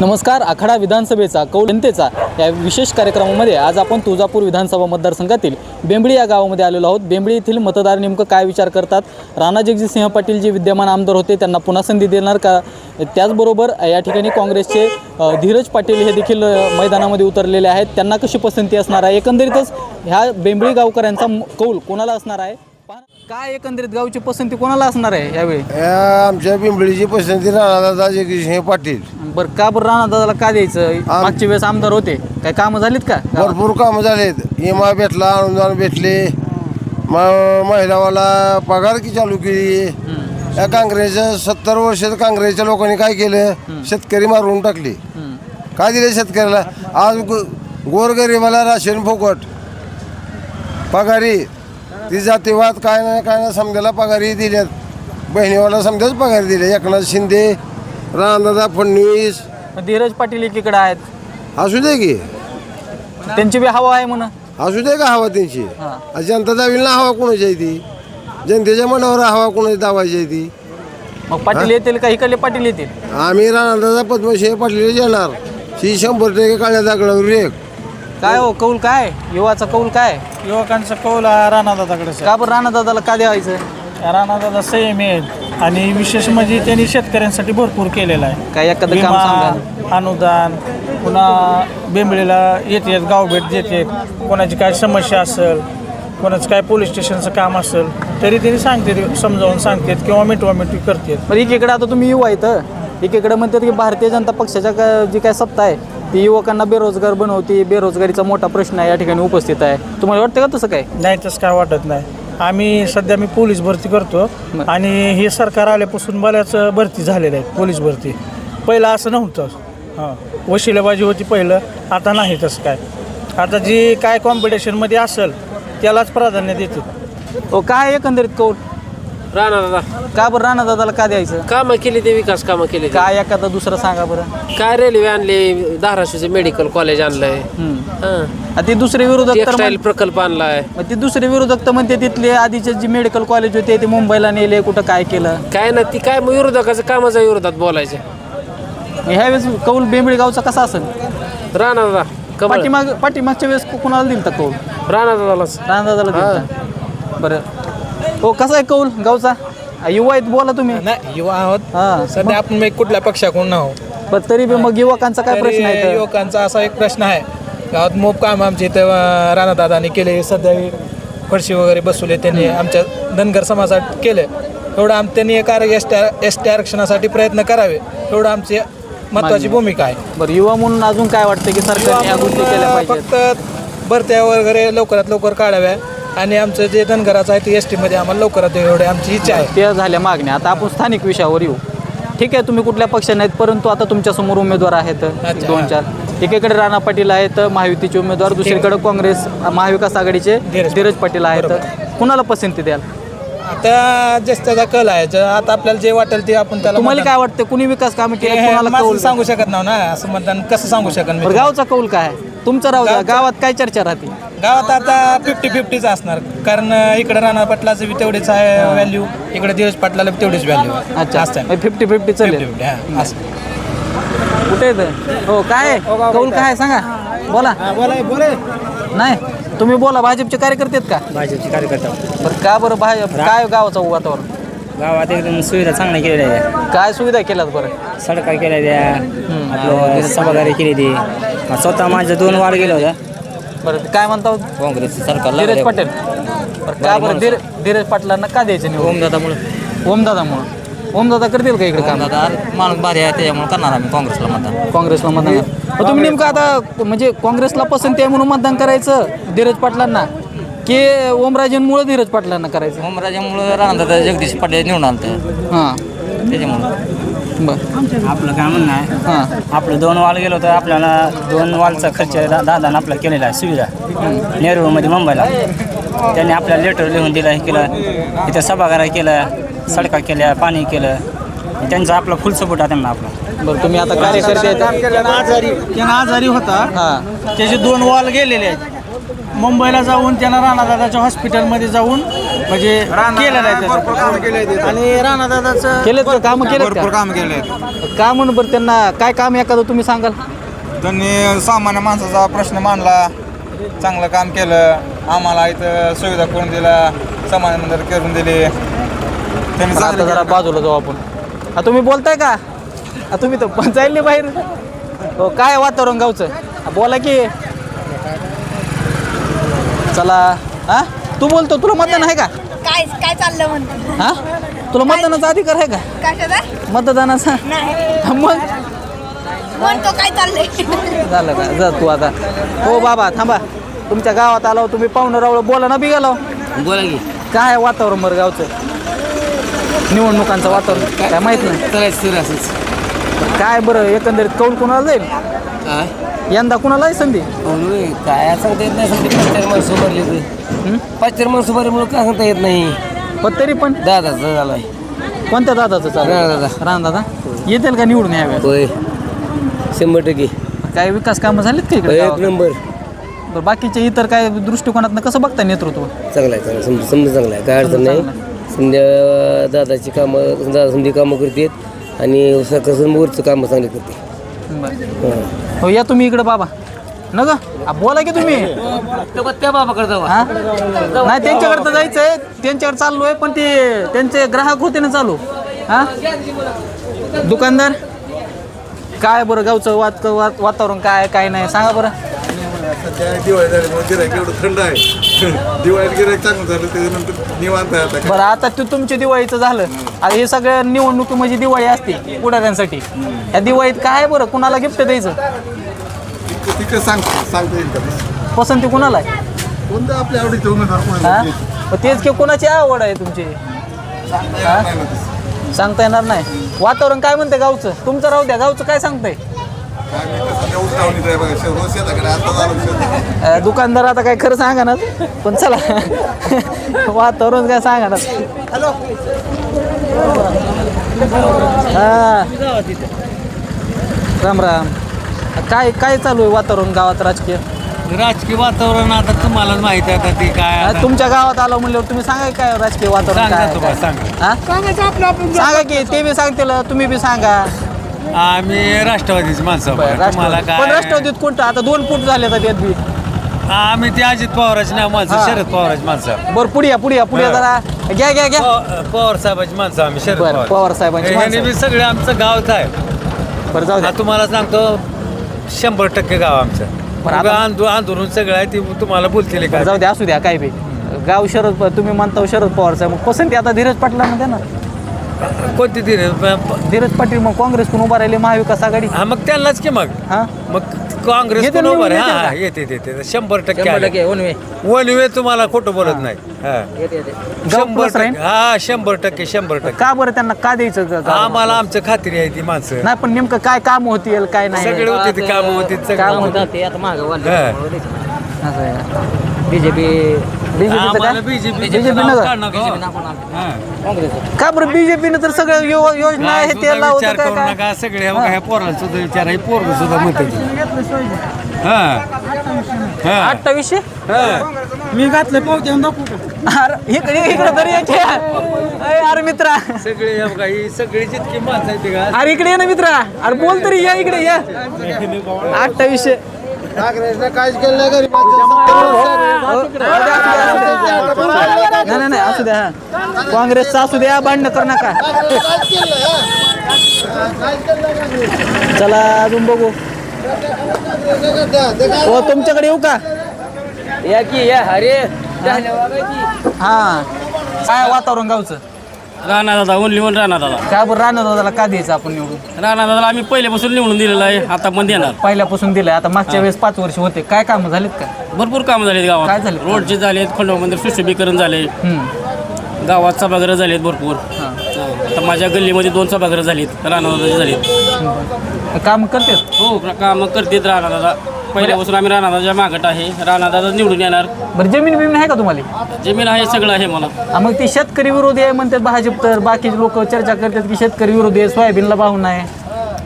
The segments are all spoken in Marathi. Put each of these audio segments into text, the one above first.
नमस्कार आखाडा विधानसभेचा कौल जनतेचा या विशेष कार्यक्रमामध्ये आज आपण तुळजापूर विधानसभा मतदारसंघातील बेंबळी या गावामध्ये आलेलो आहोत. बेंबळी येथील मतदार नेमकं काय विचार करतात? राणा जगजितसिंह पाटील जे विद्यमान आमदार होते त्यांना पुन्हा संधी देणार का? त्याचबरोबर या ठिकाणी काँग्रेसचे धीरज पाटील हे देखील मैदानामध्ये उतरलेले आहेत. त्यांना कशी पसंती असणार आहे? एकंदरीतच ह्या बेंबळी गावकऱ्यांचा कौल कोणाला असणार आहे? काय एकंदरीत गावची पसंती कोणाला असणार आहे यावेळी? या आमच्या पिंपळीची पसंती राणादादा जगदीशसिंह पाटील. बरं का बरं राणा दादाला का द्यायचं? मागच्या वेळेस आमदार होते. काय कामं झालीत का भरपूर कामं झालेत. इमा भेटला अनुदान भेटले. म- महिलावाला पगार की चालू केली. या काँग्रेसच्या सत्तर वर्षात काँग्रेसच्या लोकांनी काय केलं? शेतकरी मारून टाकले. काय दिले शेतकऱ्याला? आज गो- गोरगरिबाला राशन फुकट. पगारी. ती जातीवाद काय नाही काय नाही समजायला पगारी दिल्यात बहिणीवाला समजाच पगारी दिल्या एकनाथ शिंदे रामदादा फडणवीस. मग धीरज पाटील एकीकडे आहेत. असू दे की. त्यांची बी हवा आहे म्हणा असू दे का हवा त्यांची? हा. जनता दावील ना हवा कोणाची आहे ती? जनतेच्या मनावर हवा कोणाची दावायची आहे ती? मग पाटील येतील का? इकडले पाटील येतील. आम्ही राणादादा पद्मश्री पाटील येणार. ही शंभर टक्के काळ्या दागडावर एक. काय हो कौल काय? युवाचा कौल काय? युवकांचा कौल हा राणादादाकडेच का बरं राणा दादाला का द्यायचं? राणादादा संयमी आहेत. आणि विशेष म्हणजे त्यांनी शेतकऱ्यांसाठी भरपूर केलेलं आहे. काय एखादं काम सांगा विमा अनुदान पुन्हा बेंबळीला येते गावभेट देते कोणाची काय समस्या असेल कोणाचं काय पोलीस स्टेशनचं काम असेल तरी त्यांनी सांगते समजावून सांगतात किंवा मिटवा मिटवी करतात बरं एकीकडे आता तुम्ही युवा इथं एकीकडे म्हणतात की भारतीय जनता पक्षाच्या का- जी काय सत्ता आहे ती युवकांना बेरोजगार बनवते बेरोजगारीचा मोठा प्रश्न आहे या ठिकाणी उपस्थित आहे. तुम्हाला वाटतं का तसं काय? नाही तसं काय वाटत नाही. आम्ही सध्या मी पोलीस भरती करतो बरं. आणि हे सरकार आल्यापासून बऱ्याच भरती झालेल्या आहेत पोलीस भरती. पहिलं असं नव्हतं. हां. वशिलेबाजी होती पहिलं आता नाही तसं काय. आता जी काय कॉम्पिटिशनमध्ये असेल त्यालाच प्राधान्य देते हो काय एकंदरीत कौल राणा दादा. का बरं राणा दादाला का द्यायचं? कामं केली ते विकास कामं केली ते. काय एखादा दुसरं सांगा बरं. काय रेल्वे आणले? धाराशिवचे मेडिकल कॉलेज आणलंय. हम्म. हं. ते दुसरे विरोधक तर टेक्सटाईल म्हण- प्रकल्प आणलाय. मग ते दुसरे विरोधक तर म्हणते तिथले आधीचे जे मेडिकल कॉलेज होते ते मुंबईला नेले कुठं काय केलं? काय ना ती काय मग विरोधकाचं कामाच्या विरोधात बोलायचं. मग ह्यावेळेस कौल बेंबळी गावचा कसा असेल? राणा दादा कमळ. पाठीमाग पाठीमागच्या वेळेस को- कोणाला दिलता कौल? राणा दादालाच. रामदादाला दिलता. बरं. हो कसा आहे कौल गावचा? युवा आहेत बोला तुम्ही. नाही युवा आहोत. हा सध्या आपण मग कुठल्या पक्षाकडून आहोत? पण तरी बी मग युवकांचा काय प्रश्न आहे तरी? युवकांचा असा एक प्रश्न आहे. गावात मोप काम आमचे इथं राणादादांनी केले. सध्या फरशी वगैरे बसवले त्यांनी आमच्या धनगर समाजात केले. एवढं आम त्यांनी एक एस टी एस टी आरक्षणासाठी प्रयत्न करावे. एवढं आमची महत्वाची भूमिका आहे. बरं युवा म्हणून अजून काय वाटतं की सरकारने या गोष्टी केल्या पाहिजेत? फक्त भरत्या वगैरे लवकरात लवकर काढाव्या. आणि आमचं जे धनगराचं आहे ते एस टीमध्ये आम्हाला लवकरात एवढी आमची इच्छा आहे. त्या झाल्या मागण्या. आता आपण स्थानिक विषयावर येऊ. ठीक आहे तुम्ही कुठल्या पक्षाने नाहीत परंतु आता तुमच्यासमोर उमेदवार आहेत. अच्छा. दोन चार. एकीकडे राणा पाटील आहेत महायुतीचे उमेदवार. दुसरीकडे काँग्रेस महाविकास आघाडीचे धीरज धीरज पाटील आहेत. कुणाला पसंती द्याल? आता जास्त त्याचा कल आहे ज- आता आपल्याला जे वाटेल ते आपण त्याला तुम्हाला काय वाटतं? कुणी विकास काम केलं कुणाला कौल? सांगू शकत नाही ना असं मतदान कसं सांगू शकत मी बरं, गावचा कौल काय आहे? तुमचं राहू द्या गावात काय चर्चा राहते? गावात आता फिफ्टी फिफ्टीच असणार. कारण इकडे राणा पाटलाचं बी तेवढीच आहे व्हॅल्यू इकडे धीरज पाटलाला बी तेवढीच व्हॅल्यू अच्छा. असतं फिफ्टी फिफ्टी चालेल कुठे येतं हो काय आहे? कौल काय आहे? सांगा. बोला. नाही तुम्ही बोला भाजपचे कार्यकर्ते आहेत का? भाजपचे कार्यकर्ता. बरं का बरं भाजप? काय गावाचं वातावरण? गावात एकदम सुविधा चांगल्या केलेल्या आहे काय सुविधा केल्यात बरं? सडका केल्या त्या आपलं सभागारी केली ती. स्वतः माझ्या दोन वार गेल्या होत्या बरं काय म्हणता? सरकार धीरज पाटील. बरं का बरं? धीर धीरज पाटलांना का द्यायचं नाही? ओमदादामुळे ओमदादामुळं ओमदादा करतील का इकडे काम? ओमदादा माणूस भारी आहे त्याच्यामुळे करणार आम्ही काँग्रेसला मतदान. काँग्रेसला मतदान. मग तुम्ही नेमकं आता म्हणजे काँग्रेसला पसंती आहे म्हणून मतदान करायचं धीरज पाटलांना? की ओमराजेंमुळे धीरज पाटलांना करायचं? ओमराजामुळे राणादादा जगदीश पाटील निवडून आलं हां. त्याच्यामुळे. बरं. आपलं काय म्हणणं आहे? हां. आपलं दोन वाल गेलो तर आपल्याला दोन वालचा खर्च दा- दादानं आपला केलेला आहे सुविधा. नेहरूमध्ये मुंबईला. त्यांनी आपल्याला लेटर लिहून दिलं हे केलं. इथं सभागारा केलं सडका केल्या पाणी केलं. त्यांचा आपला फुल सपोर्ट आहे त्यांना आपला. बरं तुम्ही आता कार्यकर्ते आहेत. आजारी त्यांना आजारी होता. हां. त्याचे दोन वॉल गेलेले आहेत. मुंबईला जाऊन त्यांना राणादादाच्या हॉस्पिटलमध्ये जाऊन म्हणजे केलेलं आहे त्याचं. आणि राणादादाचं केलेत का? कामं केलेत का? काम केले का म्हणून बरं त्यांना? काय काम एखादं तुम्ही सांगाल? त्यांनी सामान्य माणसाचा प्रश्न मांडला चांगलं काम केलं आम्हाला इथं सुविधा करून दिल्या सामान्य मंदिर करून दिली. त्यांनी आता चांगलं जरा केलं. बाजूला जाऊ आपण. हा, तुम्ही बोलताय का? हा, तुम्ही तर पण जाईल बाहेर. हो काय वातावरण गावचं? हा, बोला की. चला हा? तू बोलतो तुला मतदान आहे का? काय काय चाललं म्हणतो? हा? तुला मतदानाचा अधिकार आहे का? कशाचा? मतदानाचा? नाही. मग? म्हणतो काय चाललंय? झालं का? जा तू आता. हो बाबा थांबा. तुमच्या गावात आलो तुम्ही पाहुणं रावळ बोला ना बी गेलो बोला की. काय आहे वातावरण बरं गावचं? निवडणुकांचं वातावरण काय माहीत नाही. करायचं सर असंच काय बरं एकंदरीत कौल कोणाला जाईल? काय? यंदा कुणाला आहे संधी? काय सांगता येत नाही सांगते पाच चार माणसं पाच चार माणसं काय सांगता येत नाही. पण तरी पण? दादाचा झालाय. कोणत्या दादाचं चालू? राणादादा. राम दादा. येतील का निवडून याव्या होय. शंभर टक्के. काय विकास कामं झालीत का इकडे एक गावात? नंबर. बरं, बाकीचे इतर काय दृष्टिकोनातनं कसं बघता नेतृत्व? चांगला आहे चांगला समजा समजा चांगला आहे. काय अडचण नाही. समजा दादाची कामं दादा समधी कामं करतात. आणि सरकार समोरचं कामं चांगली करते. बरं. हो या तुम्ही इकडे बाबा. न ग आ, बोला की तुम्ही. त्या बाबा करता हा? नाही त्यांच्याकडे तर जायचंय. त्यांच्याकडे चाललो आहे पण ते त्यांचे ग्राहक होते ना चालू. हा? दुकानदार? काय बरं गावचं वात वात- वातावरण काय काय नाही? सांगा बरं. सध्या दिवाळी झाल्यामुळे गिरायक एवढं थंड आहे. दिवाळीत गिरायक चांगलं झालं त्याच्यानंतर निवांत आहे आता. बरं आता ते तुमच्या दिवाळीचं झालं. आता हे सगळं निवडणुकी म्हणजे दिवाळी असते पुढाऱ्यांसाठी. या दिवाळीत काय आहे बरं? कुणाला गिफ्ट द्यायचं? तिकडे तिकडे सांग सांगता येईल का? तसं? पसंती कुणाला आहे? कोणतं आपल्या आवडीचं उमेदवार कोणाला हा? आहे? मग तेच की कोणाची आवड आहे तुमची? हा? सांगता येणार नाही. वातावरण काय म्हणते गावचं? तुमचं राहू द्या गावचं काय सांगतंय? दुकानदार आता काय खरं सांगा ना. पण चला. वातावरण काय सांगा ना. हा. राम राम. काय काय चालू आहे वातावरण गावात राजकीय? राजकीय वातावरण आता तुम्हालाच माहिती आहे आता ते काय तुमच्या गावात आलो म्हणल्यावर तुम्ही सांगा काय राजकीय वातावरण तुम्हाला? सांगा. की ते बी सांगतील तुम्ही बी सांगा. आम्ही राष्ट्रवादीची माणसं आहोत. तुम्हाला राष्ट्रवादी. पण काय राष्ट्रवादीत कोणतं? आता दोन फूट झाले आता त्यात बी. आम्ही ते अजित पवाराची नाव माणसं हा. शरद पवाराची माणसं. बरं पुढे या पुढे या पुढे या जरा. घ्या घ्या घ्या. पव- पवार साहेबाची माणसं आम्ही शरद बरं, पवार. साहेबांची. बी सगळे आमचं गावच आहे. बरं जाऊ द्या. हा तुम्हाला सांगतो शंभर टक्के गाव आमचं. बरं, आता- आंदो आंदोलन सगळं आहे ते तुम्हाला बोलतील बरं, का जाऊ द्या असू द्या काय बी. गाव शरद प- तुम्ही म्हणता शरद पवारचा मग पसंती आता धीरज पाटलांना द्या ना. कोणती? प- प- धीरज पाटील मग काँग्रेसकडून उभा राहिले महाविकास आघाडी हा मग त्यांनाच की मग हा मग काँग्रेस येते कोण निवडून उभं हा का? येते येते येते. शंभर टक्के शंभर आले. टक्के वन वे वन वे तुम्हाला खोटं बोलत नाही हा. गाव शंभर plus? टक्के हा शंभर टक्के शंभर टक्के का बरं त्यांना का द्यायचं ग- गावाला? आम्हाला आमचं खात्री आहे ती माणसं नाही पण नेमकं काय काम होतील काय नाही सगळे होते ते काम होते काम होतं. ते आता मागं हा. बीजेपी बीजेपीचं काय? बीजेपी नगर. का बरं बीजेपीनं तर सगळं यो- योजना आहे ते लावतं विचार काय करू काय? नका. सगळे हे बघा, ह्या पोराला सुद्धा विचार. आहे पोरग सुद्धा म्हणते हा. हा. अठ्ठावीसशे? हा. मी घातलं पावते अरे इकडे इकडे तरी यायचे. अरे अरे मित्रा. सगळे हे बघा ही सगळी जितकी माणसं आहेत ती का अरे इकडे ये ना मित्रा. अरे बोल तरी या इकडे या. अठ्ठावीसशे. काँग्रेसनं काहीच केलं नाही असू द्या. काँग्रेसचा असू द्या भांडणं कर नका. चला अजून बघू. हो तुमच्याकडे येऊ का? या की या अरे हा. काय वातावरण गावचं? राणा दादा ओनली वन राणा दादा. काय बरं राणा दादाला का द्यायचं आपण निवडून? राणा दादाला आम्ही पहिल्यापासून निवडून दिलेलं आहे आता पण देणार. पहिल्यापासून दिलंय आता मागच्या वेळेस पाच वर्ष होते. काय कामं झालीत का? भरपूर कामं झालीत काय गावात झाले? रोडचे झालेत खंडोबा मंदिर सुशोभीकरण झाले हम्म. गावात सभागृह झालेत भरपूर. हा. आता माझ्या गल्लीमध्ये दोन सभागृह झालीत राणा दादाचे झालीत. काम करतात? हो कामं करतेत राणा दादा. पहिल्यापासून आम्ही राणा दादाच्या मागत आहे. राणा दादा निवडून येणार. बरं जमीन बिमीन आहे का तुम्हाला? जमीन आहे सगळं आहे मला. हा, मग ते शेतकरी विरोधी आहे म्हणतात भाजप तर बाकीचे लोक चर्चा करतात की शेतकरी विरोधी आहे सोयाबीनला भाव नाही.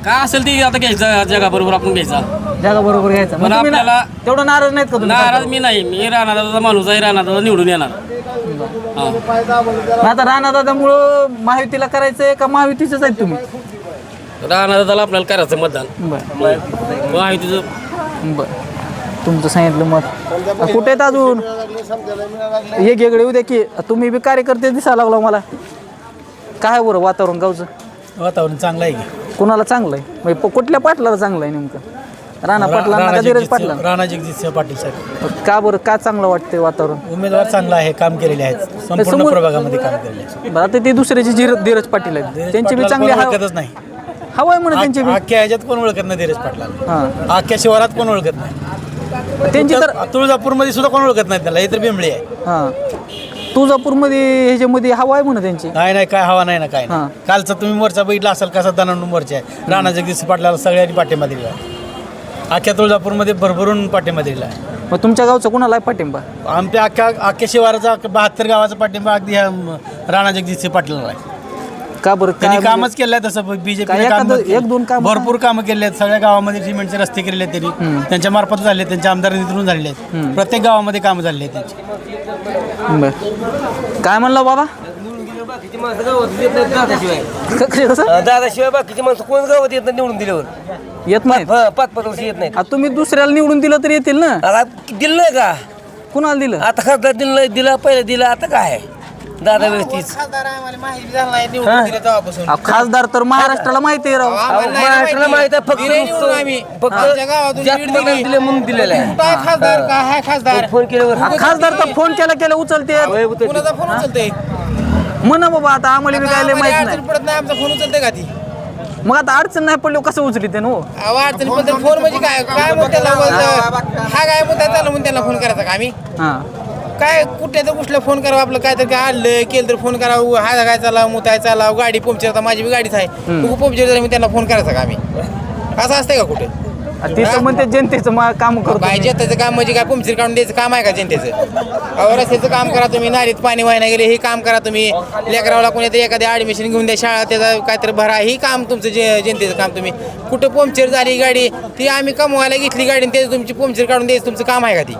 काय असेल ते आता घ्यायचं जगाबरोबर आपण घ्यायचा. जागा बरोबर घ्यायचं. मग पण तुम्ही ना- आपल्याला- तेवढं नाराज नाहीत का तुम्ही? नाराज मी नाही. मी राणा दादाचा माणूस आहे राणा दादा निवडून येणार. मग आता राणा दादामुळं महायुतीला करायचंय का महायुतीचंच आहेत तुम्ही? त्याला आपल्याला करायचं मतदान. बरं. माहितीचं बर. तुमचं सांगितलं मत. कुठे आहेत अजून? एक वेगळे उद्या की तुम्ही बी कार्यकर्ते दिसायला लागला मला. काय बरं वातावरण गावचं? वातावरण चांगलं आहे की. कुणाला चांगलं आहे? म्हणजे प- कुठल्या पाटलाला चांगलं आहे नेमकं? राणा पाटलांना का धीरज पाटला राणा जगजितसिंह पाटील साहेब. का बरं का चांगलं वाटतंय वातावरण? उमेदवार चांगला आहे काम केलेले आहेत. संपूर्ण समोर- प्रभागामध्ये काम केलेले आहे बरं आता ते दुसऱ्याचे धीर धीरज पाटील आहेत त्यांची बी चांगली ओळखतच नाही. हवा आहे म्हणा त्यांची बी. अख्ख्या ह्याच्यात कोण ओळखत नाही धीरज पाटला हां. अख्ख्या शिवारात कोण ओळखत नाही. त्यांची तर तुळजापूरमध्ये सुद्धा कोण ओळखत नाही त्याला? हे तर बिंबळी आहे. हां. तुळजापूरमध्ये ह्याच्यामध्ये हवा आहे म्हणा त्यांची. नाही नाही काय हवा नाही ना काय हां. नाही कालचा तुम्ही मोर्चा बघितला असाल कसा दनांडून मोर्चा आहे. राणा जगदीश पाटलाला सगळ्यांनी पाठिंबा दिला आहे. अख्ख्या तुळजापूरमध्ये भरभरून पाठिंबा दिला आहे. मग तुमच्या गावचा कुणाला आहे पाठिंबा? आमच्या अख्ख्या अख्ख्या शिवाराचा बहात्तर गावाचा पाठिंबा अगदी ह्या म, राणा जगदीश पाटलाला आहे. का बरं? त्यांनी कामच केलं आहे तसं काय बीजेपी एक दोन कामं भरपूर कामं केले आहेत सगळ्या गावामध्ये सिमेंटचे रस्ते केलेले आहेत त्यांनी त्यांच्या मार्फत झाले आहेत, त्यांच्या आमदार निधीतून झालेले आहेत प्रत्येक गावामध्ये कामं झालेली आहेत त्यांची. बर. काय म्हणलं बाबा? बाकीची माणसं गावात येत नाहीत दादाशिवाय कसं? दादाशिवाय बाकीची माणसं कोण गावात येत नाही निवडून दिल्यावर? येत नाही हा, पाच पाच वर्ष येत नाहीत. आता तुम्ही दुसऱ्याला निवडून दिलं तर येतील ना? आता दिलं नाही का? कुणाला दिलं? आता खासदार दिलं नाही दिला पहिला दिला आता काय? दादा व्यवस्थित अहो, खासदार तर महाराष्ट्राला माहिती आहे राव. महाराष्ट्राला माहीत आहे फक्त फक्त जास्त मतदान दिले म्हणून दिलेलं आहे. खासदार का हाय खासदार? फोन केल्यावर अहो, खासदार तर फोन केला केला उचलते. कुणाचा फोन उचलते? म्हणा बाबा आता आम्हाला बी काय लय माहीत नाही. पडत नाही आमचा फोन उचलते का ती? मग आता अडचण नाही पडलो कसं उचली ते नो अहो, अडचणी फोन म्हणजे काय? काय मग त्याला हा काय मुद्दा चालू म्हणून त्याला फोन करायचा का आम्ही? हा. काय कुठल्या तर कुठल्या फोन करावं आपलं काय तर काय आणलं केलं तर फोन करावं. हा काय चालावं मुताय चालावं गाडी पंक्चर आता माझी बी गाडीच आहे. पंक्चर झाली मी त्यांना फोन करायचा का आम्ही? असं असतंय का कुठे? ते तर म्हणते जनतेचं मा- काम करतो काय मी. जनतेचं काम म्हणजे काय? पंक्चर काढून द्यायचं काम आहे का जनतेचं? अहो रस्त्याचं काम करा तुम्ही नालीत पाणी वाहिना गेले हे काम करा तुम्ही. लेकरावला कोणीतरी एखाद्या ऍडमिशन घेऊन द्या शाळा त्याचा काहीतरी भरा. हे काम तुमचं जे जनतेचं काम तुम्ही. कुठं पंक्चर झाली गाडी ती आम्ही कमवायला घेतली गाडी आणि त्याचं तुमची पंक्चर काढून द्यायचं तुमचं काम आहे का ती?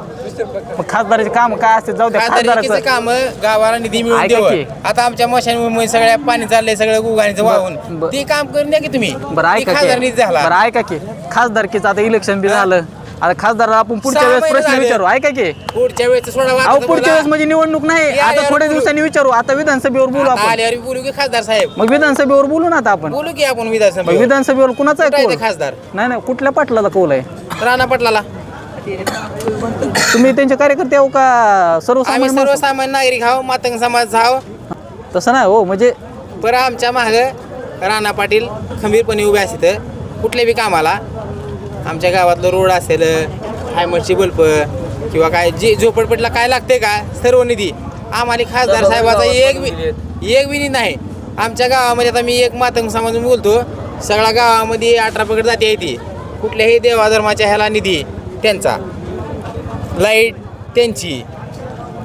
मग खासदाराचे काम काय असते जाऊ द्या खासदारकीचं खासदाराचं काम गावाला निधी मिळून ऐका देऊ. आता आमच्या मशान सगळ्या पाणी चाललंय सगळं गुगाणीचं वाहून. बर. ते काम करून द्या की तुम्ही. बरं ती ऐका खासदार निधी झाला. बरं ऐका की. खासदारकीचं आता इलेक्शन बी झालं. आता खासदाराला आपण पुढच्या वेळेस प्रश्न. विचारू. ऐका की. पुढच्या वेळेस अहो पुढच्या. वेळेस म्हणजे निवडणूक नाही. आता थोड्या. दिवसांनी विचारू. आता विधानसभेवर बोलू आपण. आल्यावर बोलू की खासदार साहेब. मग विधानसभेवर बोलू ना आता आपण. बोलू की आपण मग विधानसभा विधानसभेवर कुणाचा आहे कौल? खासदार? नाही नाही कुठल्या पाटलाचा कौल आहे? राणा पटलाला. तुम्ही त्यांचे कार्यकर्ते आहो का? आम्ही सर्वसामान्य माणसं? सर्वसामान्य नागरिक आहो मातंग समाज आहो. तसं नाही हो म्हणजे बरं आमच्या माग राणा पाटील खंबीरपणे उभे असत कुठल्या बी कामाला. आमच्या गावातलं रोड असेल हायमटची बल्ब किंवा काय जे झोपडपट्टीला काय लागते का? सर्व निधी. आम्हाला खासदार साहेबाचा एक बी एक निधी नाही. आमच्या गावामध्ये आता मी एक मातंग समाज बोलतो सगळ्या गावामध्ये अठरा पकड जाती आहे ती. कुठल्याही देवाधर्माच्या ह्याला निधी त्यांचा. लाइट त्यांची.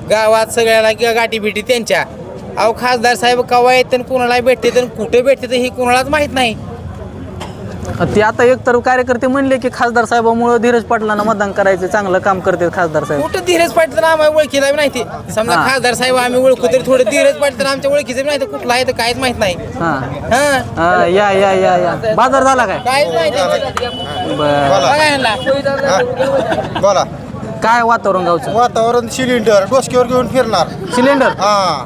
गावात सगळ्याला ग- गाठी भेटी त्यांच्या. अहो खासदार साहेब कवा येतात कोणाला भेटते तर कुठे भेटते तर ही कोणालाच माहीत नाही. ते आता एक तर कार्यकर्ते म्हणले की खासदार साहेबामुळे धीरज पाटलांना मतदान करायचं चांगलं काम करते खासदार साहेब. कुठं धीरज पाटील तर आम्हाला ओळखीला बी नाही ते? समजा हा. खासदार साहेब आम्ही ओळखू तरी थोडं धीरज पाटील तर आमच्या ओळखीचं नाही तर कुठला आहे तर काहीच माहीत नाही. हा. हा. हा, या या या या. बाजार झाला काय? काहीच माहिती बर. बघा यांना. बोला. काय वातावरण गावचं? वातावरण सिलेंडर डोसक्यावर घेऊन फिरणार. सिलेंडर? हा.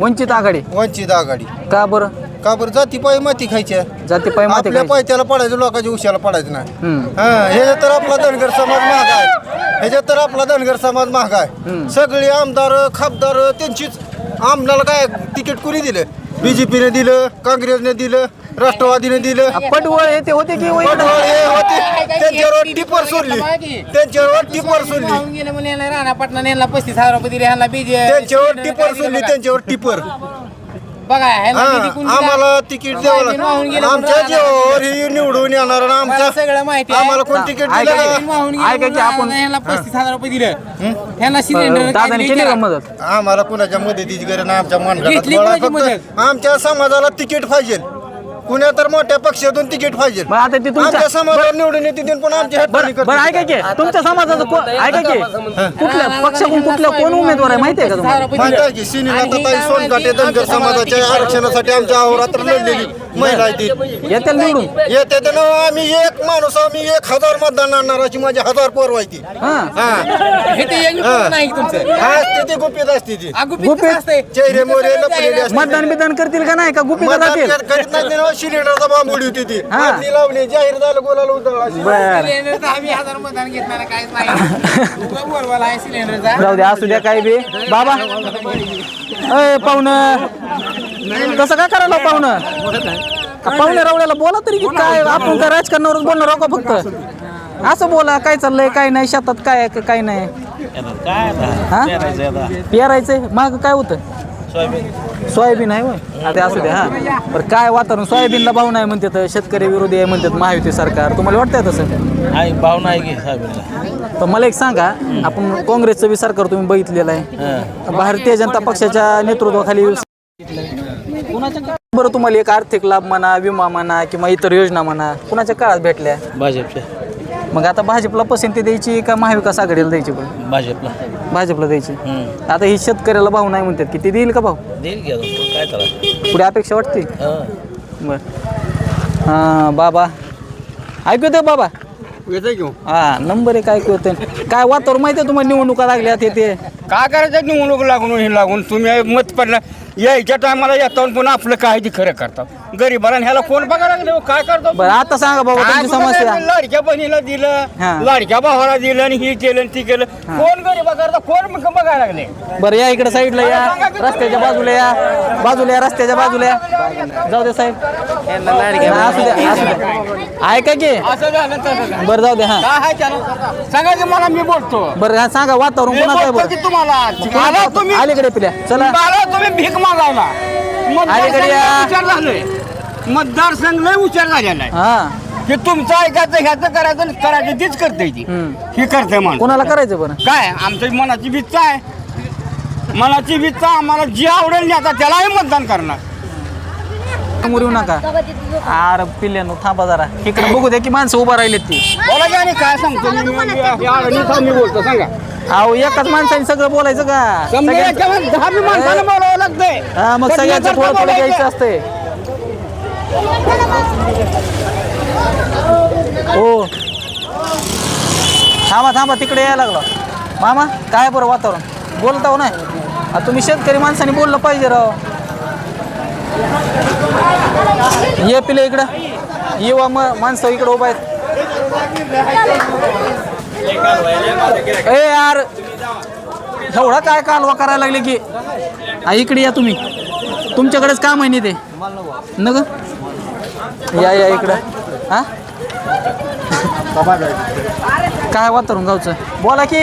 वंचित आघाडी. वंचित आघाडी. का बरं? का बरं जाती पायी माती खायच्या जाती पाय माते आपल्या पायथ्याला पडायचं लोकांच्या उशाला पडायचं नाही हम्म. हा हे तर आपला धनगर समाज महाग आहे ह्याच्यात तर आपला धनगर समाज महाग आहे सगळे आमदार खासदार त्यांचीच आमदार काय तिकीट कुणी दिलं बीजेपीने दिलं काँग्रेसने दिलं राष्ट्रवादीने दिलं पटवळ हे ते होते की वय- पटवळ हे होते त्यांच्यावर टिपर सोडली त्यांच्यावर टिपर सोडली यांना राणा पाटणा यांना पस्तीस हजार रुपये दिले ह्यांना बीजे त्यांच्यावर टिपर सोडली त्यांच्यावर टिपर बघा ह्यांना हा निधी कोणी दिला? आम्हाला तिकीट द्यावं वाहून लागलं. गेलं आमच्या म्हणून जीवावर ही निवडून येणार आणि मला आमच्या सगळं माहिती आहे. आम्हाला कोण तिकीट ऐका दिलं की- का? बिल वाहून गेलं ऐका की म्हणून आपण- ह्यांना पस्तीस हजार रुपये दिलं. ह्यांना सिलेंडर दादाने केली का मदत? आम्हाला कुणाच्या मदतीची गरज नाही आमच्या घेतली फक्त मदत? आमच्या समाजाला तिकीट पाहिजे. कुण्या तर मोठ्या पक्षातून तिकीट पाहिजे. बरं आता ते तुमच्या आमच्या समाजावर निवडून येते पण आमच्या बरं बरं ऐका की तुमच्या समाजाचं को- ऐका की कुठल्या पक्षाकडून कुठल्या कोण उमेदवार आहे माहिती आहे का तुम्हाला? माहिती आहे की सोनकाटे धनगर समाजाच्या आरक्षणासाठी आमच्या अहोरात्र लढलेली. महिला आहे ती. येत्या निवडून. येते तर ना आम्ही एक माणूस आम्ही एक हजार मतदान आणणार अशी माझी हजार पोर व्हायची हा. नाही तुमचं? हा गुपित असते ती. गुपित? चेहरे मोरे लपलेले असते. मतदान बिदान करतील का नाही? का गुपित मतदान राहतील करीत नाही ते ना, सिलेंडरचा बांब उडी होती ती. हा. लावली जाहीर झालं गोलाला उधळला अशी. बर. सिलेंडरचा आम्ही हजार मतदान घेतणार काहीच नाही. बोलवाला आहे सिलेंडरचा. जाऊ द्या असू द्या काय बी. बाबा. अय पाहुण. कसं काय करायला पाहुणं? पाहुणे रावल्याला बोला तरी की काय आपण काय राजकारणावरच बोलणार आहो का फक्त? असं बोला काय चाललंय काय नाही शेतात काय आहे, काय नाही? हा? पेरायचंय. माग काय होतं? सोयाबीन आहे होय. ते असू द्या हा. बरं काय वातावरण? सोयाबीनला भाव नाही म्हणतात शेतकरी विरोधी आहे म्हणतात महायुती सरकार. तुम्हाला वाटतंय तसं? भाव नाही साहेब तर मला एक सांगा आपण काँग्रेसचं बी सरकार तुम्ही बघितलेलं आहे. भारतीय जनता पक्षाच्या नेतृत्वाखाली बरं तुम्हाला एक आर्थिक लाभ म्हणा विमा म्हणा किंवा इतर योजना म्हणा कुणाच्या काळात भेटल्या? भाजपच्या. मग आता भाजपला पसंती द्यायची का महाविकास आघाडीला द्यायची पण? भाजपला. भाजपला द्यायची. आता ही शेतकऱ्याला भाव नाही म्हणतात की ते देईल का भाव? देईल घ्या काय करा पुढे अपेक्षा वाटते? बर. हां बाबा. ऐकू येतं बाबा? येते घेऊ हा. नंबर एक ऐकू येतं काय वातावरण माहिती आहे तुम्हाला? निवडणुका लागल्या ते ते काय करायचं? निवडणूक लागून हे लागून. तुम्ही मत पडला यायच्या टायमाला येतो पुन्हा आपलं काय ते खरं करतात. गरीबाला ह्याला कोण बघायला लागले? हो? काय करतो? बरं आता सांगा बाबा तुमची समस्या? लाडक्या बहिणीला हा. दिलं लाडक्या भावाला दिलं आणि ही केलं आणि ती केलं. कोण गरीबा करता? कोण मग बघायला लागले? बरं या इकडे साईडला या. रस्त्याच्या बाजूला या. बाजूला या रस्त्याच्या बाजूला या. जाऊ दे साहेब. हा, असू द्या असू द्या ऐका की? असं झालं तसं झालं. बरं जाऊ दे हा. काय आहे त्याला सांगायचं मला मी बोलतो. बरं हा, सांगा वातावरण मी कोणाचं आहे बोलतो की बरं तुम्हाला आला तुम्ही. अलीकडे पिल्या. चला. मला तुम्ही भीक मागायला. अलीकडे या. मतदारसंघ उच्चार झालोय. मतदारसंघ लय झालेला आहे हा. की तुमचं ऐकायचं ह्याचं करायचं आणि करायचं तीच करते ती. हम्म. ही करते म्हणून कोणाला करायचं बरं? काय आमच्या मनाची विच्छा आहे. मनाची विच्छा आम्हाला जी आवडेल आता त्यालाही मतदान करणार. समोर येऊ नका. अरे पिल्ल्यानो थांबा जरा. इकडे बघू द्या की माणसं उभा राहिलेत ती. बोला की आणि काय सांगतो मी- मी- मी- या अडचणीत थांब मी बोलतो सांगा. अहो एकाच माणसाने सगळं बोलायचं का? समजा सगळ्यांचं- याच्यावर दहा बी माणसाला बोलावं लागतंय. हा मग सगळ्यांचं थोडं थोडं. घ्यायचं असतंय. हो. थांबा थांबा तिकडे यायला लागला. मामा काय बरं वातावरण? बोलता हो नाही आ, तुम्ही शेतकरी माणसाने बोललं पाहिजे राव. ये पिले इकडं. ये वा मग माणसं इकडं उभा आहेत. ए यार एवढा काय कालवा करायला लागले की? आ, इकडे या तुम्ही. तुमच्याकडेच काम आहे नी ते? न ग? या या इकडं. हा? काय वातावरण गावचं? बोला की.